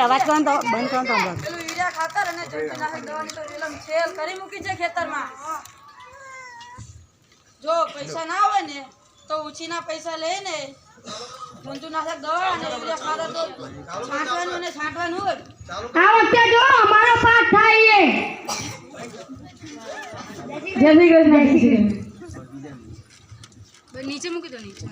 અવાજ કરો તો બંધ કરો તો યુરિયા ખાતર અને દવાની તો રેલમ છેલ કરી મૂકી છે ખેતરમાં. જો પૈસા ના હોય ને તો ઉછીના પૈસા લઈને જંતુનાશક દવા અને યુરિયા ખાતર તો છાંટવાનું અને છાંટવાનું હોય. આ વખતે જો અમારો પાક થાય એ જય શ્રી કૃષ્ણ જય નીચે મૂકી દો નીચે.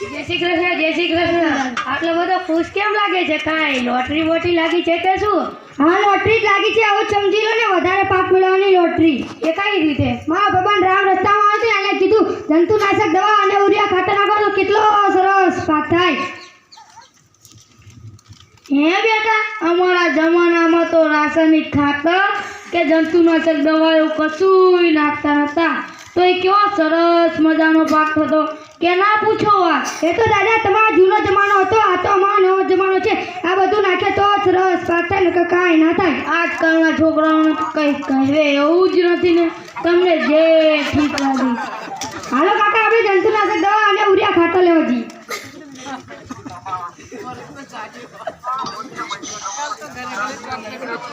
જય શ્રી કૃષ્ણ જય શ્રી કૃષ્ણ. આટલો બધો ખુશ કેમ લાગે છે કાંઈ? લોટરી બોટરી લાગી છે કે શું? હા લોટરી જ લાગી છે. આવું સમજી લો ને વધારે પાક મેળવવાની લોટરી. એ કઈ રીતે? મા ભગવાન રામ રસ્તામાં આવે એને કીધું જંતુનાશક દવા અને ઉરિયા ખાતર નાખો તો કેટલો સરસ પાક થાય હે બેટા, અમારા જમાનામાં તો રાસાયણિક ખાતર કે જંતુનાશક દવા એવું કશું નાખતા તો એ કેવો સરસ મજાનો પાક એ તો દાદા, તમારો જૂનો જમાનો હતો, આ તો અમારો નવો જમાનો છે. આ બધું નાખે તો સરસ પાક થાય ને કાંઈ ના થાય. આજકાલના છોકરાઓને કંઈ કહેવે એવું જ નથી ને. તમને જે હાલો કાકા, આપણે જંતુનાશક દવા અને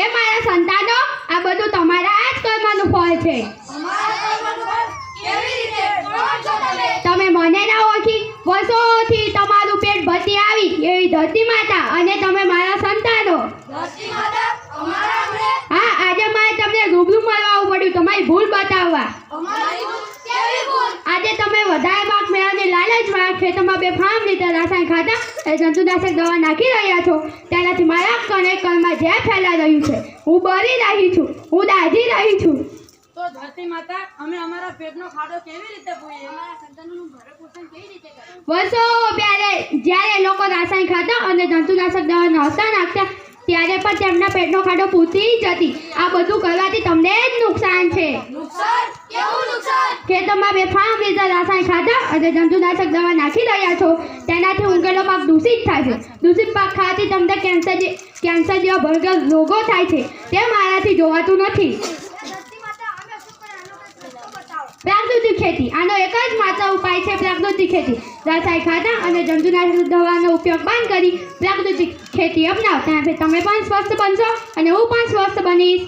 એ મારા સંતાનો આ બધું તમારા જ કર્મનું ફળ છે. તમે? મને ના ઓળખી વર્ષોથી તમારું પેટ ભરતી આવી એવી ધરતી માતા અને તમે મારા સંતાનો. હા આજે મારે તમને રૂબરૂ મળવા આવવું પડ્યું તમારી ભૂલ બતાવવા. આજે તમે વધારે મેળવવાની ખેતરમાં બે ફાર્મ રીતે રાસાયણ ખાતા એ જંતુનાશક દવા નાખી રહ્યા છો. તેનાથી મારા કણે કણમાં ઝેર ફેલાઈ રહ્યું છે. હું બળી રહી છું હું દાઝી રહી છું. તો ધરતી માતા અમે અમારા પેટનો ખાડો કેવી રીતે પૂરીએ અમારા સંતાનોનું ભરણ કેવી રીતે કરીએ? વર્ષો પહેલે જ્યારે લોકો રાસાયણ ખાતા અને જંતુનાશક દવા નહોતા નાખતા ત્યારે પણ તેમના પેટનો ખાડો પૂરતી જ હતી. આ બધું કરવાથી તમને જ નુકસાન છે. ખેતરમાં બેફામ રીતે રાસાયણિક ખાતર અને જંતુનાશક દવા નાખી રહ્યા છો. તેનાથી ઊંઘેલો પાક દૂષિત થાય છે. દૂષિત પાક ખાવાથી તમને કેન્સર કેન્સર જેવા ભરગર રોગો થાય છે. તે મારાથી જોવાતું નથી. પ્રાકૃતિક ખેતી. આનો એક જ માત્ર ઉપાય છે પ્રાકૃતિક ખેતી. રાસાયણ ખાતર અને જંતુનાશક દવાનો ઉપયોગ બંધ કરી પ્રાકૃતિક ખેતી અપનાવો. તેનાથી તમે પણ સ્વસ્થ બનશો અને હું પણ સ્વસ્થ બનીશ.